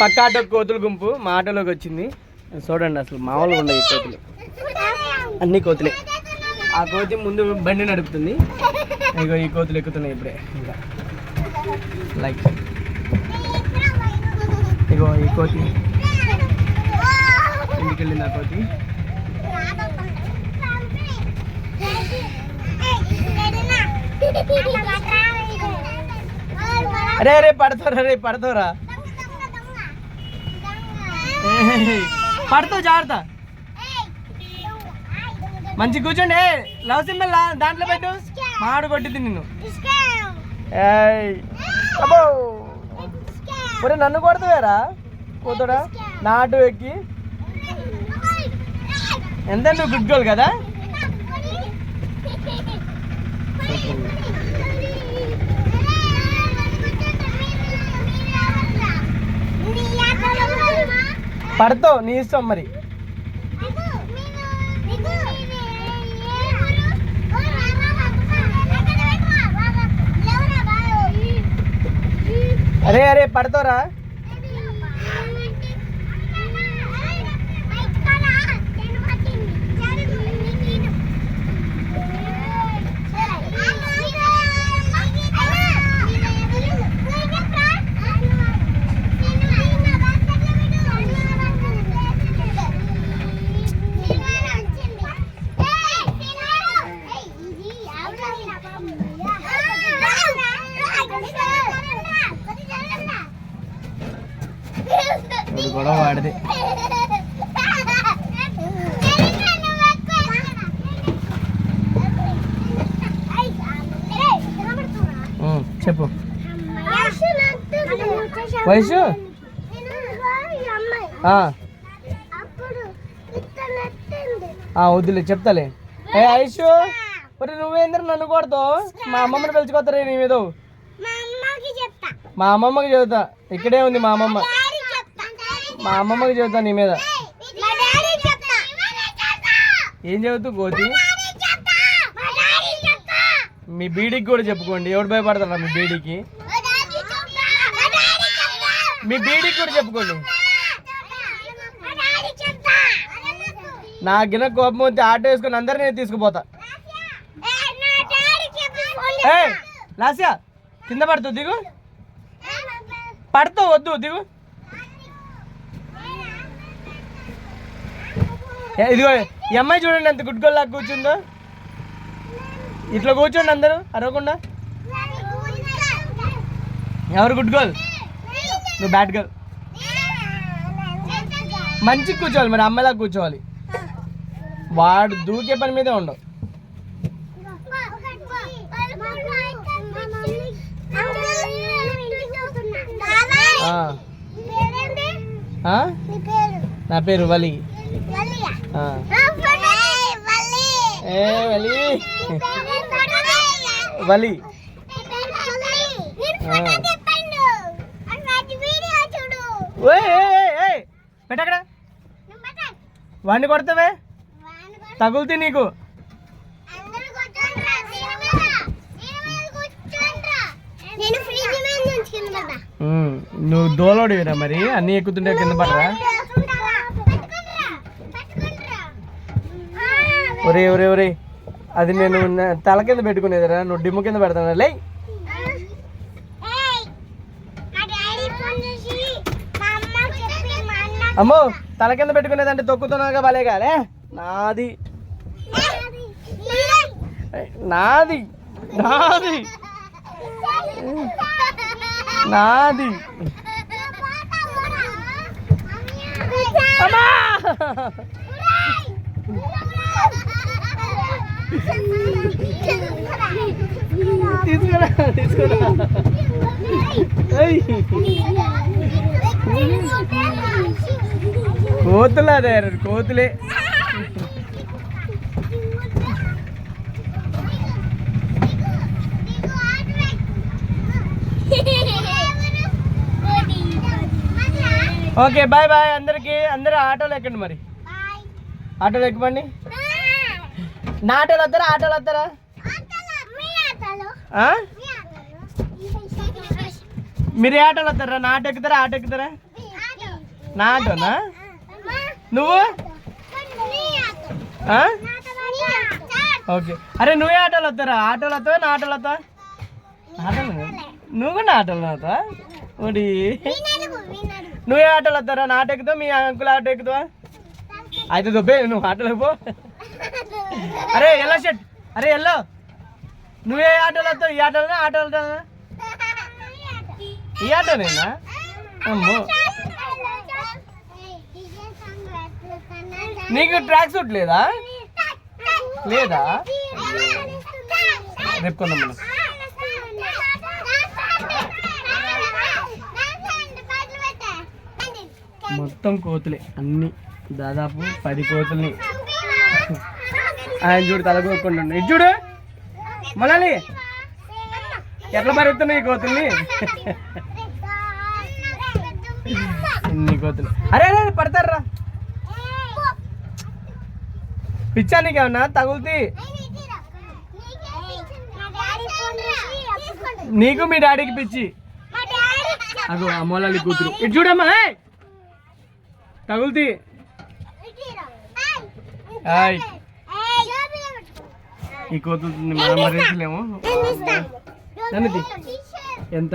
పక్క ఆటో కోతుల గుంపు మా ఆటోలోకి వచ్చింది. చూడండి అసలు మామూలుగా ఉన్నాయి ఈ కోతులు. అన్ని కోతులే. ఆ కోతి ముందు బండి నడుపుతుంది. ఇగో ఈ కోతులు ఎక్కుతున్నాయి ఇప్పుడే. ఇంకా. లైక్ ఇగో ఈ కోతి. ఇంటికి వెళ్ళింది ఆ కోతి? అరే అరే పడతారా రే పడతారా? పడుతూ జాగ్రత్త. మంచి కూర్చోండి. లవ్ సింబల్ లా- దాంట్లో పెట్టు. మాడు కొట్టింది నిన్ను. అబ్బో. ఒరే నన్ను కొడతావేరా? కూతుడా? నాటు ఎక్కి. ఎంత నువ్వు గుడ్ గోల్ కదా? పడతావు నీ ఇష్టం మరి. అరే అరే పడతావురా. వాడిది. చెప్పు. వయసు? వద్దులే చెప్తాలే. ఏ ఐషు ఒరే నువ్వేంద్ర నన్ను కొడతావు? మా అమ్మమ్మని పిలుచుకోతారే నీ మీద. మా అమ్మమ్మకి చెబుతా ఇక్కడే ఉంది మా అమ్మమ్మ. మా అమ్మమ్మకి చెబుతా నీ మీద. ఏం చెబుతూ గోతి మీ బీడీకి కూడా చెప్పుకోండి. ఎవడు భయపడతారా మీ బీడీకి? మీ బీడీకి కూడా చెప్పుకోండి. నా గిన కోపం వచ్చి ఆటో వేసుకొని అందరినీ నేను తీసుకుపోతా. ఏ లాస్యా కింద పడుతుంది దిగు. పడతావు వద్దు దిగు. ఇదిగో ఈ అమ్మాయి చూడండి ఎంత గుడ్ గోల్ లాగా కూర్చుందో. ఇట్లా కూర్చోండి అందరూ అరవకుండా. ఎవరు గుడ్ గర్ల్ నువ్వు బ్యాడ్ గర్ల్ మంచిగా కూర్చోవాలి మరి అమ్మాయిలా కూర్చోవాలి. వాడు దూకే పని మీదే ఉండవు? నా పేరు వలి. ఏ వలి. వలి. పెట్టక్కడ వాడిని కొడతావే. తగులుతుంది నీకు. నువ్వు దోలోడివిరా మరి? అన్నీ ఎక్కుతుంటే కింద పడరా? ఒరే ఒరే ఒరే అది నేను తల కింద పెట్టుకునేదిరా నువ్వు డిమ్ము కింద పెడతాను? లే అమ్మో తల కింద పెట్టుకునేదంటే తొక్కుతున్నాగా భలేగాలే నాది. నాది. నాది. నాది. అమ్మా! తీసుకురా తీసుకురా. కోతులు అదే కోతులే ఓకే బాయ్ బాయ్ అందరికి అందరూ ఆటోలో ఎక్కండి మరి. ఆటోలో ఎక్కమండి నా ఆటోలు వస్తారా ఆటోలు? ఆ? మీరు ఆటోలు వస్తారా నా ఆటో ఎక్కుతారా ఆటో ఎక్కుతారా నా ఆటోనా నువ్వు? ఓకే. అరే నువ్వే ఆటోలు వస్తారా ఆటోలు వస్తావా నా ఆటోలు వస్తావా ఆటోలు నువ్వు కూడా నా ఆటోలు వస్తావా ఒకటి నువ్వే ఆటోలు వస్తారా నా ఆటో ఎక్కుతావు మీ అంకుల్ ఆటో ఎక్కుతావా అయితే దొబ్బే నువ్వు ఆటోలో పో. అరే ఎల్లో షర్ట్. అరే ఎల్లో. నువ్వే ఆటోలో వస్తావు? ఈ ఆటోలోనా? ఆటో వెళ్తానా ఈ ఆటోనేనా అమ్మో. నీకు ట్రాక్ సూట్ లేదా? లేదా? రేపు కొందాం మనం. మొత్తం కోతులే అన్ని దాదాపు పది కోతుల్ని. ఆయన చూడు తలగొక్కుండా ఇది చూడు. మళ్ళీ. ఎట్లా మరుగుతున్నాయి కోతుల్ని? ఇన్ని కోతులు. అరే అరే పడతారా? పిచ్చా నీకేమన్నా? తగులుతీ. నీకు మీ డాడీకి పిచ్చి. అగో అమ్మోళ్ళ కూతురు. ఇటు చూడమ్మా తగులుతీ. ఈ కోతులు మనం తీ. ఎంత